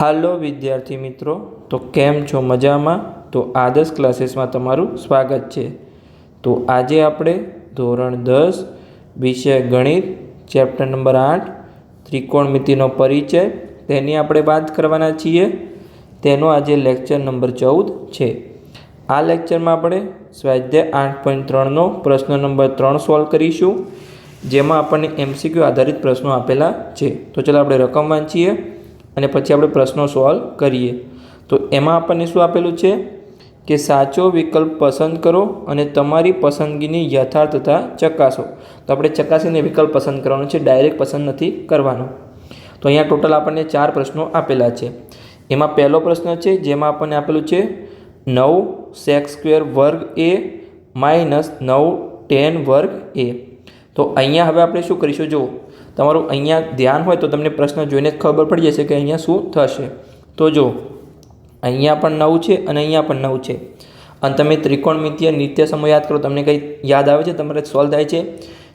હાલો વિદ્યાર્થી મિત્રો, તો કેમ છો મજામાં? તો આદર્શ ક્લાસીસમાં તમારું સ્વાગત છે. તો આજે આપણે ધોરણ દસ, વિષય ગણિત, ચેપ્ટર નંબર આઠ ત્રિકોણમિતિનો પરિચય, તેની આપણે વાત કરવાના છીએ. તેનો આજે લેક્ચર નંબર ચૌદ છે. આ લેક્ચરમાં આપણે સ્વાધ્યાય આઠ પોઈન્ટ ત્રણનો પ્રશ્ન નંબર ત્રણ સોલ્વ કરીશું, જેમાં આપણને એમસીક્યુ આધારિત પ્રશ્નો આપેલા છે. તો ચાલો આપણે રકમ વાંચીએ. અને પછી આપણે પ્રશ્નો સોલ્વ કરીએ. તો એમાં આપણને શું આપેલું છે? કે સાચો વિકલ્પ પસંદ કરો અને તમારી પસંદગીની યથાર્થતા ચકાસો. તો આપણે ચકાસીને વિકલ્પ પસંદ કરવાનો છે ડાયરેક્ટ પસંદ નથી કરવાનો. તો અહીંયા ટોટલ આપણને ચાર પ્રશ્નો આપેલા છે. એમાં પહેલો પ્રશ્ન છે, જેમાં આપણને આપેલું છે, નવ સેક્સ સ્ક્વેર વર્ગ એ માઇનસ નવ ટેન વર્ગ એ. તો અહીંયા હવે આપણે શું કરીશું? જુઓ તમારું અહીંયા ધ્યાન હોય તો તમને પ્રશ્ન જોઈને જ ખબર પડી જશે કે અહીંયા શું થશે. તો જો, અહીંયા પણ નવ છે અને અહીંયા પણ નવ છે. અને તમે ત્રિકોણમિત્ય નિત્ય સમય યાદ કરો, તમને કંઈ યાદ આવે છે? તમારે સોલ્વ થાય છે.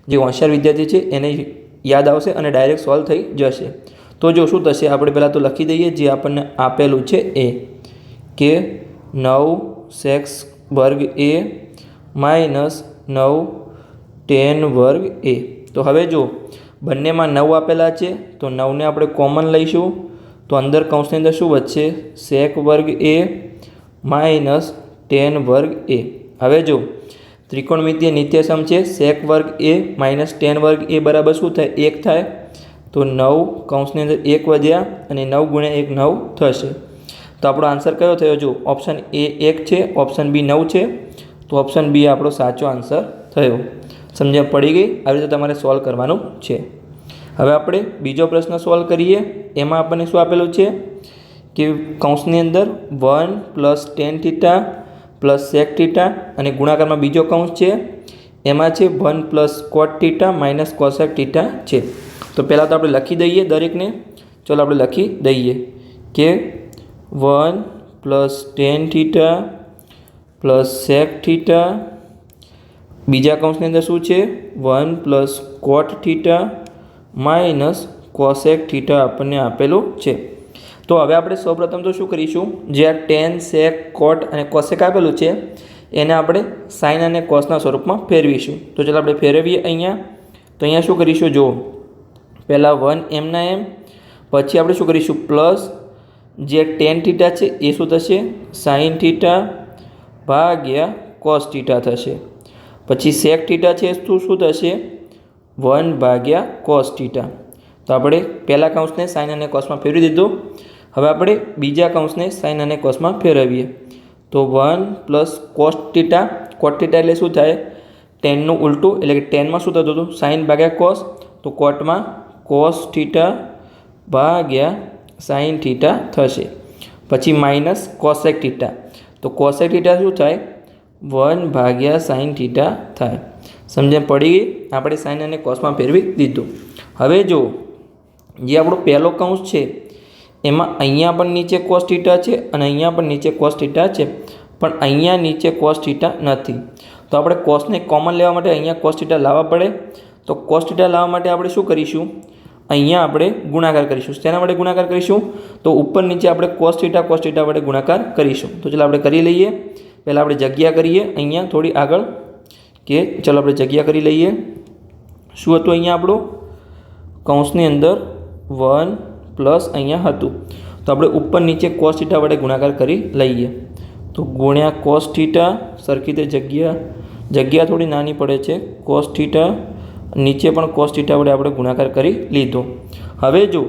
જે હોશિયાર વિદ્યાર્થી છે, એને યાદ આવશે અને ડાયરેક્ટ સોલ્વ થઈ જશે. તો જો શું થશે? આપણે પહેલાં તો લખી દઈએ, જે આપણને આપેલું છે એ. કે નવ સેક્સ વર્ગ એ માઇનસ નવ ટેન વર્ગ એ. તો હવે જો બંનેમાં નવ આપેલા છે, તો નવને આપણે કોમન લઈશું. તો અંદર કૌંસની અંદર શું વધશે? સેક વર્ગ એ માઇનસ ટેન વર્ગ એ હવે જો ત્રિકોણમિતિય નિત્યસમ છે સેક વર્ગ એ માઇનસ ટેન વર્ગ એ બરાબર શું થાય? એક થાય. તો નવ કૌંસની અંદર એક વધ્યા અને નવ ગુણ્યા એક નવ થશે. તો આપણો આન્સર કયો થયો? જો ઓપ્શન એ એક છે ઓપ્શન બી નવ છે, તો ઓપ્શન બી આપણો સાચો આન્સર થયો. સમજણ પડી ગઈ? આવી રીતે તમારે સોલ્વ કરવાનું છે. હવે આપણે બીજો પ્રશ્ન સોલ્વ કરીએ. એમાં આપણને શું આપેલું છે? કે કૌંસની અંદર one plus tan theta plus sec theta અને ગુણાકારમાં બીજો કૌંસ છે. એમાં છે one plus cot theta minus cosec theta છે. તો પહેલાં તો આપણે લખી દઈએ દરેકને. ચલો આપણે લખી દઈએ કે one plus tan theta plus sec theta. બીજા કૌંસની અંદર શું છે? One plus cot theta minus cosec theta આપણને આપેલું છે. તો હવે આપણે સૌપ્રથમ તો શું કરીશું? જે આ ટેન સેક કોટ અને કોસેક આપેલું છે, એને આપણે સાઇન અને કોસના સ્વરૂપમાં ફેરવીશું. તો ચાલો આપણે ફેરવીએ અહીંયા. તો અહીંયા શું કરીશું? જુઓ. પહેલાં વન એમના એમ પછી આપણે શું કરીશું? પ્લસ જે ટેન થીટા છે, એ શું થશે? સાઇન થીટા ભાગ્યા કોસ થીટા થશે. પછી સેક થીટા છે, શું શું થશે? વન ભાગ્યા કોસ થીટા તો આપણે પહેલા કૌંસને સાઇન અને કોસમાં ફેરવી દીધું. હવે આપણે બીજા કૌંસને સાઇન અને કોસમાં ફેરવીએ. તો one plus cos theta cot theta એટલે શું થાય? ટેનનું ઉલટું, એટલે કે ટેનમાં શું થતું હતું? સાઇન ભાગ્યા કોસ તો કોટમાં કોસ થીટા ભાગ્યા સાઇન થીટા થશે. પછી માઇનસ કોસેક થીટા તો કોસેક થીટા શું થાય? વન ભાગ્યા સાઇન થીટા થાય. સમજણ પડી ગઈ? આપણે સાઇન અને કોસમાં ફેરવી દીધું. હવે જો જે આપણો પહેલો કૌંસ છે, એમાં અહીંયા પણ નીચે કોસ થીટા છે અને અહીંયા પણ નીચે કોસ થીટા છે, પણ અહીંયા નીચે કોસ થીટા નથી. તો આપણે કોસને કોમન લેવા માટે અહીંયા કોસ થીટા લાવવા પડે? તો કોસ થીટા લાવવા માટે આપણે શું કરીશું? અહીંયા આપણે ગુણાકાર કરીશું. તેના માટે ગુણાકાર કરીશું? તો ઉપર નીચે આપણે કોસ થીટા કોસ થીટા વડે ગુણાકાર કરીશું. તો ચાલો આપણે કરી લઈએ. પહેલાં આપણે જગ્યા કરીએ. અહીંયા થોડી આગળ કે ચાલો આપણે જગ્યા કરી લઈએ. શું હતું અહીંયા આપણું? કૌંસની અંદર વન પ્લસ અહીંયા હતું. તો આપણે ઉપર નીચે કોસ વડે ગુણાકાર કરી લઈએ. તો ગુણ્યા કોસ સરખી રીતે જગ્યા જગ્યા થોડી નાની પડે છે. કોસ થીટા નીચે પણ કોસ થીટા વડે આપણે ગુણાકાર કરી લીધો. હવે જો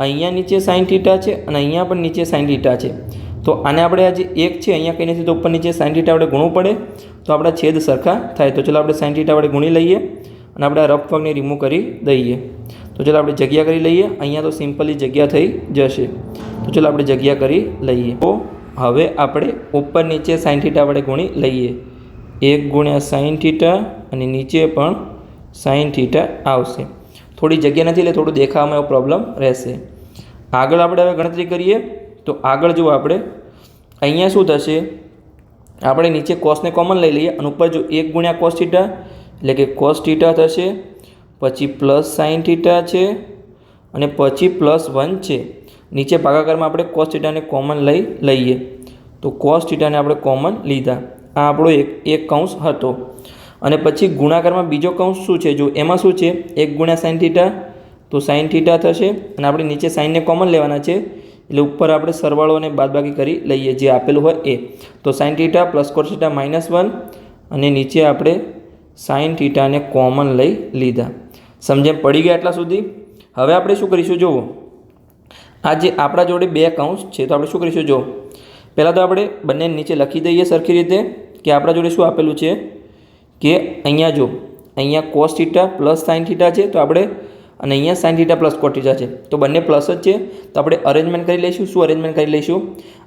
અહીંયા નીચે સાઇન થીટા છે અને અહીંયા પણ નીચે સાઇન થીટા છે. તો આને આપણે આજે એક છે, અહીંયા કંઈ નથી તો ઉપર નીચે સાઇન થીટા વડે ગુણવું પડે, તો આપણા છેદ સરખા થાય. તો ચાલો આપણે સાઇન થીટા વડે ગુણી લઈએ અને આપણે રફ વર્ગને રિમૂવ કરી દઈએ. તો ચાલો આપણે જગ્યા કરી લઈએ. અહીંયા તો સિમ્પલી જગ્યા થઈ જશે. તો ચાલો આપણે જગ્યા કરી લઈએ. તો હવે આપણે ઉપર નીચે સાઇન થીટા વડે ગુણી લઈએ. એક ગુણ્યા સાઇન થીટા અને નીચે પણ સાઇન થીટા આવશે. થોડી જગ્યા નથી એટલે થોડું દેખાવામાં એવો પ્રોબ્લેમ રહેશે. આગળ આપણે હવે ગણતરી કરીએ. તો આગળ જુઓ આપણે. અહીંયા શું થશે? આપણે નીચે કોસને કોમન લઈ લઈએ અને ઉપર જો એક ગુણ્યા કોસ થીટા એટલે કે કોસ થીટા થશે, પછી પ્લસ સાઇન થીટા છે, અને પછી પ્લસ વન છે. નીચે ભાગાકારમાં આપણે કોસ થીટાને કોમન લઈ લઈએ. તો કોસ થીટાને આપણે કોમન લીધા. આ આપણો એક એક કૌંસ હતો. અને પછી ગુણાકારમાં બીજો કૌંસ શું છે? જો એમાં શું છે? એક ગુણ્યા સાઇન થીટા તો સાઇન થીટા થશે અને આપણે નીચે સાઇનને કોમન લેવાના છે. એટલે ઉપર આપણે સરવાળો અને બાદબાકી કરી લઈએ, જે આપેલું હોય એ. તો sine theta plus cos theta minus one અને નીચે આપણે સાઇન થીટાને કોમન લઈ લીધા. સમજે પડી ગયા એટલા સુધી? હવે આપણે શું કરીશું જુઓ. આ જે આપણા જોડે બે કૌંસ છે, તો આપણે શું કરીશું જુઓ. પહેલાં તો આપણે બંને નીચે લખી દઈએ સરખી રીતે કે આપણા જોડે શું આપેલું છે? કે અહીંયા જો અહીંયા cos theta plus sine theta છે, તો આપણે અને અહીંયા સાઇન થીટા પ્લસ કોટ છે. તો બંને પ્લસ જ છે. તો આપણે અરેન્જમેન્ટ કરી લઈશું. શું અરેન્જમેન્ટ કરી લઈશું?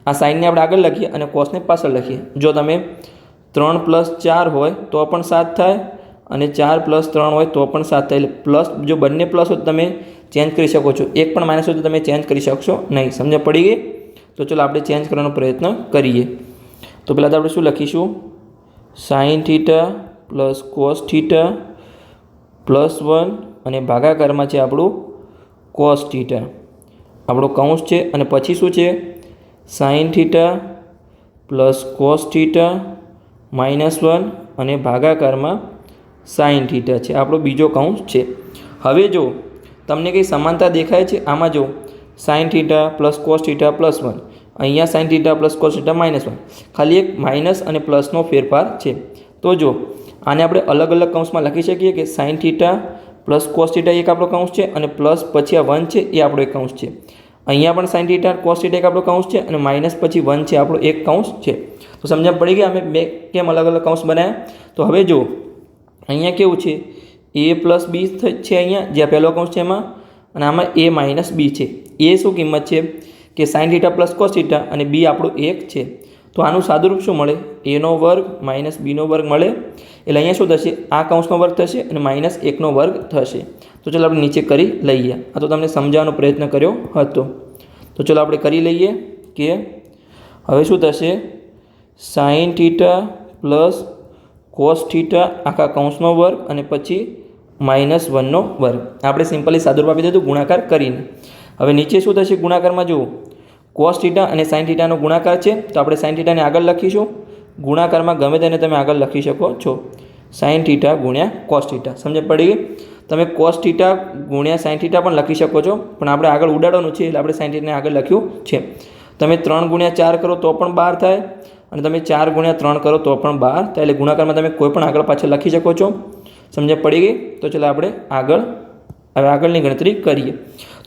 આ સાઇનને આપણે આગળ લખીએ અને કોસને પાછળ લખીએ. જો તમે ત્રણ પ્લસ ચાર હોય તો પણ સાત થાય અને ચાર પ્લસ ત્રણ હોય તો પણ સાત થાય. એટલે પ્લસ જો બંને પ્લસ હોય તો તમે ચેન્જ કરી શકો છો. એક પણ માઇનસ હોય તો તમે ચેન્જ કરી શકશો નહીં. સમજ પડી ગઈ? તો ચલો આપણે ચેન્જ કરવાનો પ્રયત્ન કરીએ. તો પહેલાં તો આપણે શું લખીશું? Sine theta plus cos theta plus one અને ભાગાકારમાં છે આપણું કોસ થીટા આપણો કૌંસ છે અને પછી શું છે? Sine theta plus cos theta minus one અને ભાગાકારમાં સાઇન થીટા છે. આપણો બીજો કૌંસ છે. હવે જો તમને કંઈ સમાનતા દેખાય છે, આમાં જો sine theta plus cos theta plus one અહીંયા sine theta plus cos theta minus one ખાલી એક માઇનસ અને પ્લસનો ફેરફાર છે. તો જો આને આપણે અલગ અલગ કૌંસમાં લખી શકીએ કે સાઇન થીટા પ્લસ કોસ એક આપણો કાઉન્સ છે અને પ્લસ પછી આ વન છે એ આપણો એક કાઉન્સ છે. અહીંયા પણ સાઇન થીટા કોસ એક આપણો કાઉન્સ છે અને માઇનસ પછી વન છે આપણો એક કાઉન્સ છે. તો સમજણ પડી ગઈ? અમે બે કેમ અલગ અલગ કાઉન્સ બનાવ્યા તો હવે જો અહીંયા કેવું છે? એ પ્લસ બી છે અહીંયા, જે પહેલો કાઉન્સ છે એમાં, અને આમાં એ માઇનસ બી છે. એ શું કિંમત છે? કે સાઇન થીટા પ્લસ કોસ અને બી આપણું એક છે. તો આનું સાદુરૂપ શું મળે? એનો વર્ગ માઇનસ બીનો વર્ગ મળે? એટલે અહીંયા શું થશે? આ કૌંસનો વર્ગ થશે અને માઇનસ એકનો વર્ગ થશે. તો ચાલો આપણે નીચે કરી લઈએ. આ તો તમને સમજાવવાનો પ્રયત્ન કર્યો હતો. તો ચાલો આપણે કરી લઈએ કે હવે શું થશે? Sine theta plus cos theta આખા કૌંસનો વર્ગ અને પછી માઇનસ વનનો વર્ગ. આપણે સિમ્પલી સાદુરૂપ આપી દીધું, ગુણાકાર કરીને. હવે નીચે શું થશે ગુણાકારમાં? જુઓ. કોસ થીટા અને સાઇન થીટાનો ગુણાકાર છે, તો આપણે સાઇન થીટાને આગળ લખીશું. ગુણાકારમાં ગમે તેને તમે આગળ લખી શકો છો. સાઇન થીટા ગુણ્યા કોસ થીટા સમજ પડી ગઈ? તમે કોસ થીટા ગુણ્યા સાઇન થીટા પણ લખી શકો છો, પણ આપણે આગળ ઉડાડવાનું છે એટલે આપણે સાઇન થીટાને આગળ લખ્યું છે. તમે ત્રણ ગુણ્યા ચાર કરો તો પણ બાર થાય, અને તમે ચાર ગુણ્યા ત્રણ કરો તો પણ બાર થાય, એટલે ગુણાકારમાં તમે કોઈ પણ આગળ પાછળ લખી શકો છો. સમજ પડી ગઈ? તો ચાલો આપણે આગળ, હવે આગળની ગણતરી કરીએ.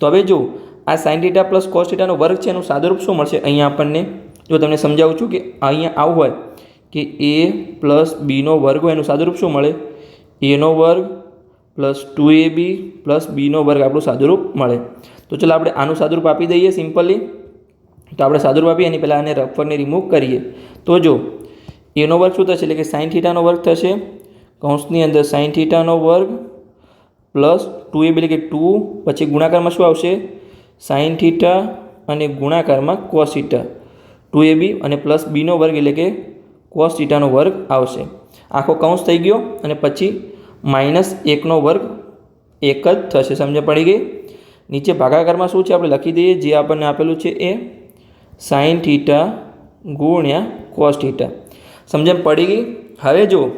તો હવે જો આ સાઇન થીટા પ્લસ કોસ થીટાનો વર્ગ છે, એનું સાદુરૂપ શું મળશે? અહીંયા આપણને જો તમને સમજાવું છું કે અહીંયા આવું હોય કે એ પ્લસ બીનો વર્ગ હોય, એનું સાદુરૂપ શું મળે? એનો વર્ગ plus two A B plus બીનો વર્ગ આપણું સાદુરૂપ મળે. તો ચાલો આપણે આનું સાદુરૂપ આપી દઈએ સિમ્પલી. તો આપણે સાદુરૂપ આપીએ એની પહેલાં આને રફરને રિમૂવ કરીએ. તો જો એનો વર્ગ શું થશે? એટલે કે સાઇન થીટાનો વર્ગ થશે. કૌંસની અંદર સાઇન થીટાનો વર્ગ પ્લસ ટુ એ એટલે કે ટુ પછી ગુણાકારમાં શું આવશે? સાઇન થીટા અને ગુણાકારમાં cos theta two A B અને પ્લસ બીનો વર્ગ એટલે કે કોસ થીટાનો વર્ગ આવશે. આખો કૌંસ થઈ ગયો અને પછી માઇનસ એકનો વર્ગ એક જ થશે. સમજ પડી ગઈ? નીચે ભાગાકારમાં શું છે? આપણે લખી દઈએ. જે આપણને આપેલું છે એ સાઇન થીટા ગુણ્યા કોસ થીટા સમજણ પડી ગઈ? હવે જો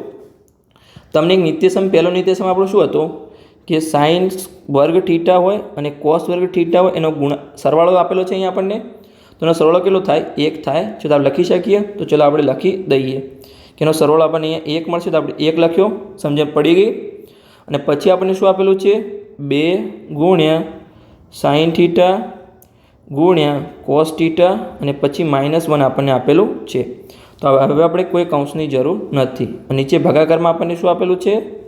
તમને એક નિત્યસમ પહેલો નિત્યસમ આપણો શું હતો? કે સાઇન વર્ગ થીટા હોય અને કોસ વર્ગ થીટા હોય, એનો ગુણ સરવાળો આપેલો છે અહીંયા આપણને. તો એનો સરવાળો કેટલો થાય? એક થાય. જો આપણે લખી શકીએ, તો ચલો આપણે લખી દઈએ. કે એનો સરવાળો આપણને અહીંયા એક મળશે, તો આપણે એક લખ્યો સમજણ પડી ગઈ? અને પછી આપણને શું આપેલું છે? બે ગુણ્યા સાઇન થીટા ગુણ્યા કોસ થીટા અને પછી માઇનસ વન આપણને આપેલું છે. તો હવે આપણે કોઈ કૌંસની જરૂર નથી. નીચે ભાગાકારમાં આપણને શું આપેલું છે?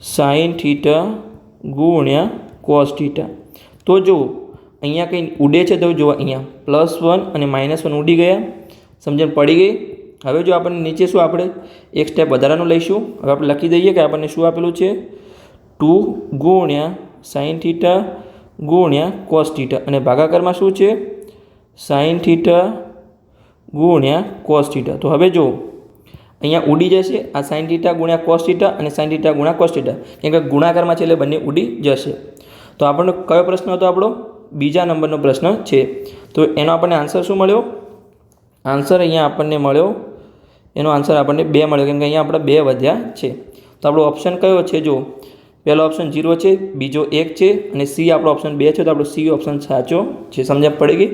સાઇન થીટા ગુણ્યા કોસ થીટા. તો જો અહીંયા કંઈ ઉડે છે તો જુઓ અહીંયા. પ્લસ વન અને માઇનસ વન ઉડી ગયા. સમજણ પડી ગઈ? હવે જો આપણને નીચે શું આપણે એક સ્ટેપ વધારાનું લઈશું, હવે આપણે લખી દઈએ કે આપણને શું આપેલું છે? ટુ ગુણ્યા સાઈન થીટા ગુણ્યા કોસ થીટા. અને ભાગાકારમાં શું છે? સાઈન થીટા ગુણ્યા કોસ થીટા. તો હવે જો અહીંયા ઉડી જશે, આ સાઇન થીટા ગુણ્યા કોસ ટીટા અને સાઇન થીટા ગુણ્યા કોસ થીટા કેમ કે ગુણાકારમાં છે એટલે બંને ઉડી જશે. તો આપણને કયો પ્રશ્ન હતો આપણો? બીજા નંબરનો પ્રશ્ન છે. તો એનો આપણને આન્સર શું મળ્યો? આન્સર અહીંયા આપણને મળ્યો. એનો આન્સર આપણને બે મળ્યો, કેમ કે અહીંયા આપણે બે વધ્યા છે. તો આપણો ઓપ્શન કયો છે? જો પહેલો ઓપ્શન જીરો છે, બીજો એક છે અને સી આપણો ઓપ્શન બે છે, તો આપણો સી ઓપ્શન સાચો છે. સમજણ પડી ગઈ?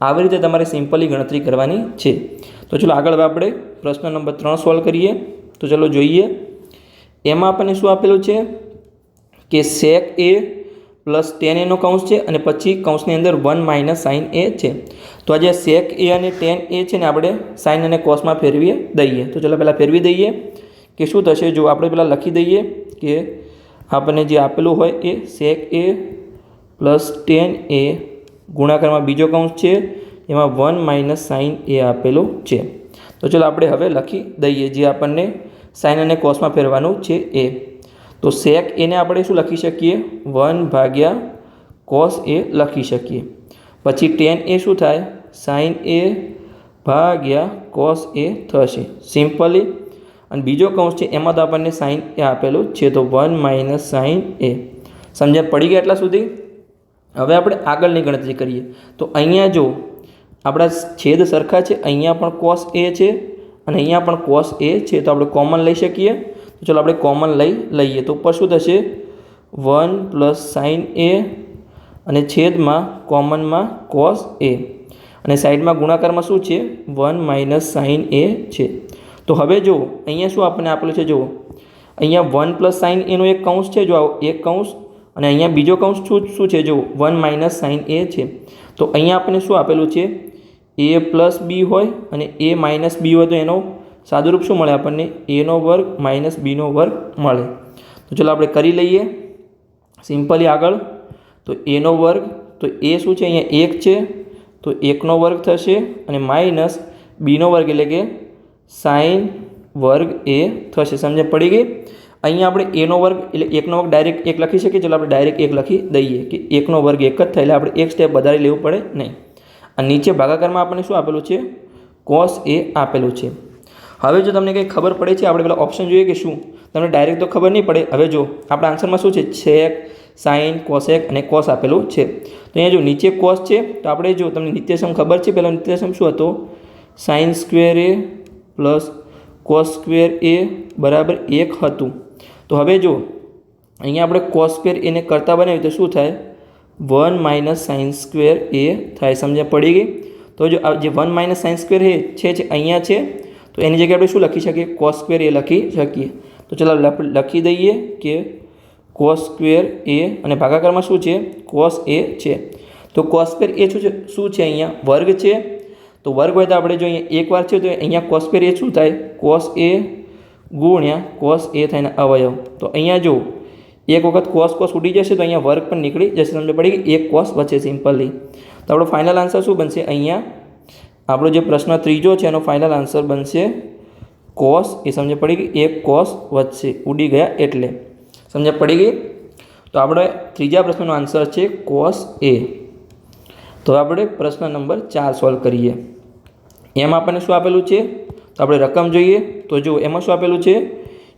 આવી રીતે તમારે સિમ્પલી ગણતરી કરવાની છે. તો ચલો આગળ હવે આપણે પ્રશ્ન નંબર ત્રણ સોલ્વ કરીએ. તો ચલો જોઈએ. એમાં આપણને શું આપેલું છે? કે સેક એ પ્લસ ટેન એનો કૌંસ છે અને પછી કૌંસની અંદર વન માઇનસ સાઇન એ છે. તો આ સેક એ અને ટેન એ છે ને આપણે સાઇન અને કોસમાં ફેરવીએ દઈએ. તો ચલો પહેલાં ફેરવી દઈએ કે શું થશે? જો આપણે પહેલાં લખી દઈએ કે આપણને જે આપેલું હોય એ સેક એ પ્લસ ટેન એ ગુણાકારમાં બીજો કૌંસ છે, એમાં વન માઇનસ સાઇન એ આપેલું છે. તો ચલો આપણે હવે લખી દઈએ જે આપણને સાઇન અને કોસમાં ફેરવાનું છે એ. તો સેક એને આપણે શું લખી શકીએ? વન ભાગ્યા કોસ એ લખી શકીએ. પછી ટેન એ શું થાય? સાઇન એ ભાગ્યા કોસ એ થશે. સિમ્પલી અને બીજો કૌંસ છે, એમાં તો આપણને સાઇન એ આપેલું છે. તો વન માઇનસ સાઇન એ. સમજણ પડી ગયા એટલા સુધી? હવે આપણે આગળની ગણતરી કરીએ. તો અહીંયા જો આપણા છેદ સરખા છે, અહીંયા પણ કોસ એ છે અને અહીંયા પણ કોસ એ છે, તો આપણે કોમન લઈ શકીએ. તો ચલો આપણે કોમન લઈ લઈએ. તો ઉપર શું થશે? વન પ્લસ સાઇન એ અને છેદમાં કોમનમાં કોસ એ અને સાઈડમાં ગુણાકારમાં શું છે? વન માઇનસ સાઇન એ છે. તો હવે જો, અહીંયા શું આપણને આપેલું છે? જુઓ અહીંયા વન પ્લસ સાઇન એનો એક કૌંસ છે. જો એક કૌંસ અને અહીંયા બીજો કૌંસ શું શું છે? જો વન માઇનસ સાઇન એ છે, તો અહીંયા આપણને શું આપેલું છે? એ પ્લસ બી હોય અને એ માઇનસ બી હોય તો એનો સાદુરૂપ શું મળે આપણને? એનો વર્ગ માઇનસ બીનો વર્ગ મળે. તો ચલો આપણે કરી લઈએ. સિમ્પલી આગળ. તો એનો વર્ગ, તો એ શું છે? અહીંયા એક છે, તો એકનો વર્ગ થશે અને માઇનસ બીનો વર્ગ એટલે કે સાઇન વર્ગ એ થશે. સમજે પડી ગઈ? અહીંયા આપણે એનો વર્ગ એટલે એકનો વર્ગ ડાયરેક્ટ એક લખી શકીએ, ચાલો આપણે ડાયરેક્ટ એક લખી દઈએ કે એકનો વર્ગ એક જ થાય એટલે આપણે એક સ્ટેપ વધારે લેવું પડે નહીં. અને નીચે ભાગાકારમાં આપણને શું આપેલું છે? કોસ એ આપેલું છે. હવે જો તમને કંઈ ખબર પડે છે, આપણે પેલા ઓપ્શન જોઈએ કે શું? તમને ડાયરેક્ટ તો ખબર નહીં પડે. હવે જો, આપણા આન્સરમાં શું છે? છેક સાઇન કોસેક અને કોસ આપેલું છે. તો અહીંયા જો નીચે કોસ છે, તો આપણે જો તમને નિત્યસમ ખબર છે, પહેલાં નિત્યસમ શું હતો? Sine square A plus cos square A બરાબર એક હતું. તો હવે જો અહીંયા આપણે કોસ સ્ક્વેર એને કરતાં બનાવ્યું તો શું થાય? One minus sine square A થાય, સમજ્યા? પડી ગઈ? તો જો જે one minus sine square A છે, જે અહીંયા છે, તો એની જગ્યાએ આપણે શું લખી શકીએ? કોસ સ્ક્વેર એ લખી શકીએ. તો ચાલો લખી દઈએ કે કોસ સ્ક્વેર એ અને ભાગાકારમાં શું છે? કોસ એ છે. તો કોસ સ્ક્વેર એ શું છે? શું છે અહીંયા? વર્ગ છે. તો વર્ગ હોય તો આપણે જો અહીંયા એકવાર છે, તો અહીંયા કોસ સ્ક્વેર એ શું થાય? કોસ એ ગુણ્યા કોસ એ થઈને અવયવ. તો અહીંયા જો એક વખત કોસ કોસ ઉડી જશે તો અહીંયા વર્ગ પણ નીકળી જશે સમજ પડી ગઈ? એક કોસ વચ્ચે સિમ્પલી તો આપણો ફાઇનલ આન્સર શું બનશે અહીંયા? આપણો જે પ્રશ્ન ત્રીજો છે, એનો ફાઇનલ આન્સર બનશે કોસ એ સમજ પડી ગઈ? એક કોસ વચ્ચે ઉડી ગયા એટલે. સમજ પડી ગઈ? તો આપણે ત્રીજા પ્રશ્નનો આન્સર છે કોસ એ તો આપણે પ્રશ્ન નંબર ચાર સોલ્વ કરીએ. એમાં આપણને શું આપેલું છે? તો આપણે રકમ જોઈએ. તો જો એમાં શું આપેલું છે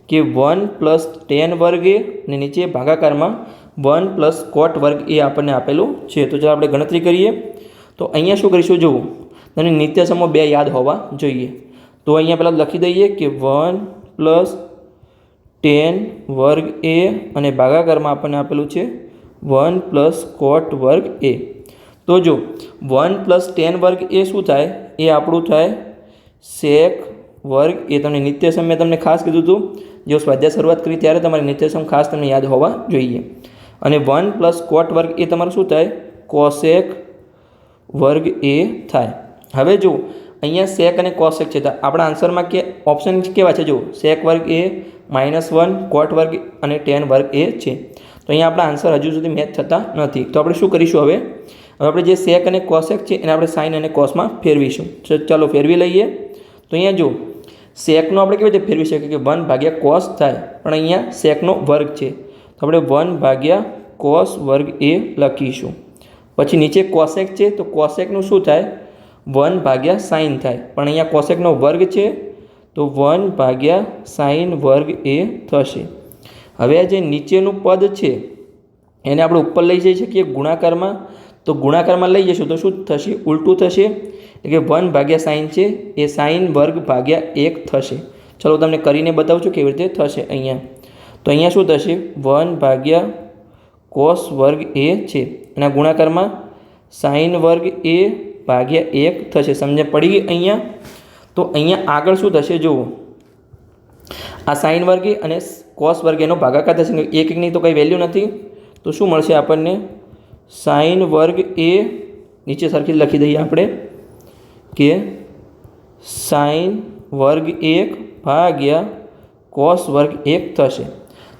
કે વન પ્લસ ટેન વર્ગ એ અને નીચે ભાગાકારમાં વન પ્લસ કોટ વર્ગ એ આપણને આપેલું છે. તો ચાલો આપણે ગણતરી કરીએ. તો અહીંયા શું કરીશું? જુઓ. અને નિત્યસમો બે યાદ હોવા જોઈએ. તો અહીંયા પહેલાં લખી દઈએ કે વન પ્લસ ટેન વર્ગ એ અને ભાગાકારમાં આપણને આપેલું છે વન પ્લસ કોટ વર્ગ એ. તો જો વન પ્લસ ટેન વર્ગ એ શું થાય? એ આપણું થાય સેક વર્ગ એ તમને નિત્યસમ મેં તમને ખાસ કીધું હતું. જો સ્વાધ્યાય શરૂઆત કરી ત્યારે તમારે નિત્યસમ ખાસ તમને યાદ હોવા જોઈએ. અને વન પ્લસ કોટ વર્ગ એ તમારું શું થાય? કોસેક વર્ગ એ થાય. હવે જો અહીંયા સેક અને કોસેક છે. તો આપણા આન્સરમાં કે ઓપ્શન કેવા છે? જો સેક વર્ગ એ માઇનસ વન, કોટ વર્ગ અને ટેન વર્ગ એ છે. તો અહીંયા આપણા આન્સર હજુ સુધી મેચ થતા નથી. તો આપણે શું કરીશું હવે? હવે આપણે જે સેક અને કોસેક છે એને આપણે સાઇન અને કોસમાં ફેરવીશું. ચાલો ફેરવી લઈએ. તો અહીંયા જો સેકનો આપણે કેવી રીતે ફેરવી શકીએ કે વન ભાગ્યા કોસ થાય? પણ અહીંયા શેકનો વર્ગ છે. તો આપણે વન ભાગ્યા કોસ વર્ગ એ લખીશું. પછી નીચે કોસેક છે, તો કોસેકનું શું થાય? વન ભાગ્યા સાઇન થાય. પણ અહીંયા કોસેકનો વર્ગ છે, તો વન ભાગ્યા સાઇન વર્ગ એ થશે. હવે આ જે નીચેનું પદ છે, એને આપણે ઉપર લઈ જઈ શકીએ ગુણાકારમાં. તો ગુણાકારમાં લઈ જઈશું તો શું થશે? ઉલટું થશે. એટલે કે વન ભાગ્યા સાઈન છે, એ સાઈન વર્ગ ભાગ્યા એક થશે. ચલો તમને કરીને બતાવું છું કેવી રીતે થશે અહીંયા. તો અહીંયા શું થશે? વન ભાગ્યા કોસ વર્ગ એ છે. એના ગુણાકારમાં સાઈન વર્ગ એ ભાગ્યા એક થશે. સમજે પડી ગઈ અહીંયા? તો અહીંયા આગળ શું થશે? જુઓ. આ સાઈન વર્ગે અને કોસ વર્ગ એનો ભાગાકાર થશે. એક એકની તો કંઈ વેલ્યુ નથી. તો શું મળશે આપણને? સાઈન વર્ગ એ નીચે સરખી લખી દઈએ આપણે. કે સાઈન વર્ગ એક ભાગ્યા કોસ વર્ગ એક થશે.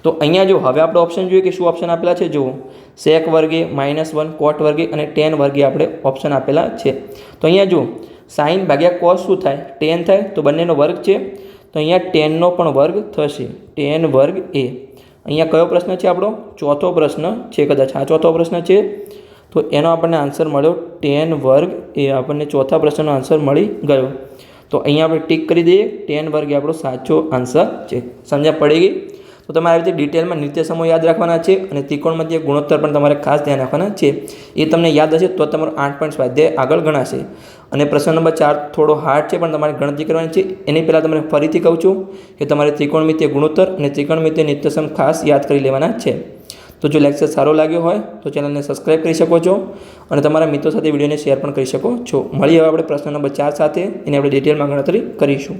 તો અહીંયા જો હવે આપણે ઓપ્શન જોઈએ કે શું ઓપ્શન આપેલા છે? જુઓ. સેક વર્ગે માઇનસ વન કોટ વર્ગે અને ટેન વર્ગે આપણે ઓપ્શન આપેલા છે. તો અહીંયા જુઓ. સાઈન ભાગ્યા કોસ શું થાય? ટેન થાય. તો બંનેનો વર્ગ છે. તો અહીંયા ટેનનો પણ વર્ગ થશે. ટેન વર્ગ એ. અહીંયા કયો પ્રશ્ન છે આપણો? ચોથો પ્રશ્ન છે કદાચ. આ ચોથો પ્રશ્ન છે. તો એનો આપણને આન્સર મળ્યો ટેન વર્ગ એ આપણને ચોથા પ્રશ્નનો આન્સર મળી ગયો. તો અહીંયા આપણે ટીક કરી દઈએ. ટેન વર્ગ એ આપણો સાચો આન્સર છે. સમજ્યા પડી ગઈ? તો તમારે આવી રીતે ડિટેલમાં નિત્ય સમૂહ યાદ રાખવાના છે અને ત્રિકોણમધ્ય ગુણોત્તર પણ તમારે ખાસ ધ્યાન રાખવાના છે. એ તમને યાદ હશે તો તમારો આઠ પોઈન્ટ સ્વાધ્યાય આગળ ગણાશે. અને પ્રશ્ન નંબર ચાર થોડો હાર્ડ છે, પણ તમારે ગણતરી કરવાની છે. એની પહેલાં તમને ફરીથી કહું છું કે તમારે ત્રિકોણમિત્ય ગુણોત્તર અને ત્રિકોણમિત્ય નિત્યસમ ખાસ યાદ કરી લેવાના છે. તો જો લેક્ચર સારો લાગ્યો હોય, તો ચેનલને સબસ્ક્રાઈબ કરી શકો છો અને તમારા મિત્રો સાથે વિડીયોને શેર પણ કરી શકો છો. મળીએ હવે આપણે પ્રશ્ન નંબર ચાર સાથે, એની આપણે ડિટેલમાં ગણતરી કરીશું.